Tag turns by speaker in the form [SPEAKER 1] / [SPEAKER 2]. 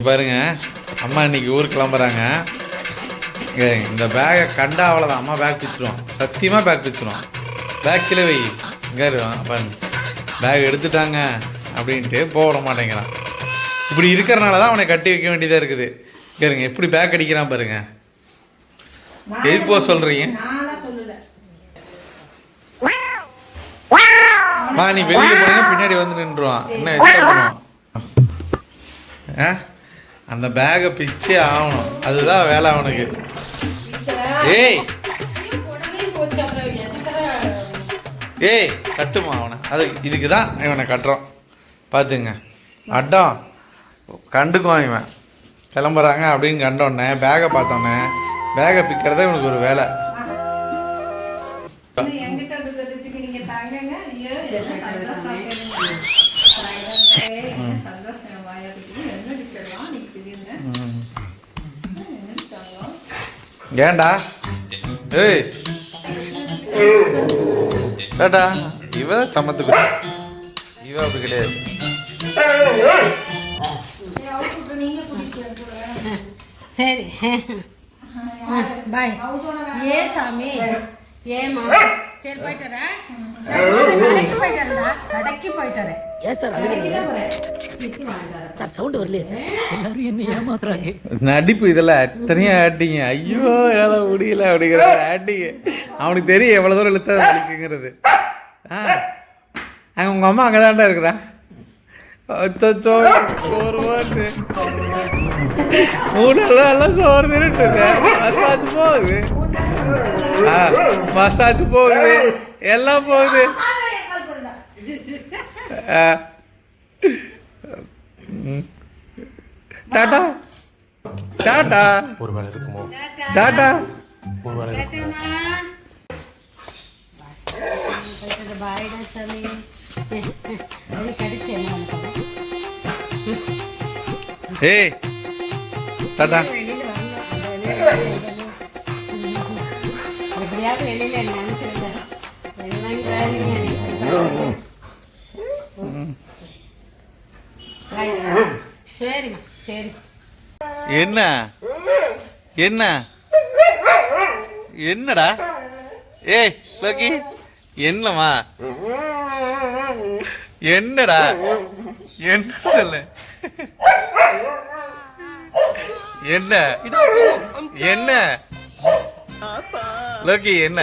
[SPEAKER 1] பாருங்க அம்மா இன்னைக்கு ஊருக்கு கிளம்புறாங்க. இந்த பேகை கண்டா அவ்வளோதான் அம்மா பேக் பிச்சிரும். சத்தியமாக பேக் பிச்சிரும். பேக் கீழே வை. இங்கே பாருங்க. பேக் எடுத்துட்டாங்க அப்படின்ட்டு போக விட மாட்டேங்கிறான். இப்படி இருக்கிறனால தான் அவனை கட்டி வைக்க வேண்டியதாக இருக்குது. கேளுங்க எப்படி பேக் அடிக்கிறான் பாருங்க. எது போக சொல்கிறீங்க மா நீ வெளியில் போனீங்க பின்னாடி வந்து நின்றுவான் என்ன எக்ஸ்ட்ரா பண்ணுவான் ஆ? அந்த பேகை பிச்சே ஆகணும். அதுதான் வேலை அவனுக்கு. ஏய். ஏய் கட்டுமா அவனை. அது இதுக்கு தான் இவனை கட்டுறோம் பார்த்துங்க. அட்டம் கண்டுக்குவான் இவன். கிளம்புறாங்க அப்படின்னு கண்டோடனே பேகை பார்த்தோன்னே பேகை பிக்கிறதே இவனுக்கு ஒரு வேலை. ஏன்டா ஏய். டாடா இவ சமத்து குட்டி இவ அப்படி கிடையாது.
[SPEAKER 2] சரி. பாய்? ஏ சாமி? ஏமா சரி போயிட்டு கடைக்கு
[SPEAKER 3] ஏன் சார் சார் சவுண்டு வரலையே சார். எல்லாரும் என்ன ஏமாத்துறாங்க.
[SPEAKER 1] நடிப்பு இதெல்லாம் தனியாக ஆட்டிங்க ஐயோ என்னால் முடியல அப்படிங்கிற ஆட்டிங்க அவனுக்கு தெரியும் எவ்வளோ தூரம் இழுத்தா நடிக்குங்கிறது ஆ. அங்கே உங்கள் அம்மா அங்கே தான்டா இருக்கிறா. அச்சோ சோறு போட்டு மூணு நாள் எல்லாம் சோறு தின்னுட்டு மசாஜ் போகுது. ஆ மசாஜ் போகுது. எல்லாம் போகுது. டாடா. டாடா.
[SPEAKER 4] ஒரு வேலை இருக்குமோ?
[SPEAKER 1] டாடா
[SPEAKER 4] ஒரு வேலை
[SPEAKER 2] பாய்டா சாமி. கடிச்சேன்
[SPEAKER 1] ஏய்
[SPEAKER 2] தாத்தா.
[SPEAKER 1] என்ன? என்ன? என்னடா? ஏய் பாக்கி என்னமா என்னடா? என்ன சொல்லு? என்ன? என்ன? லோக்கி என்ன?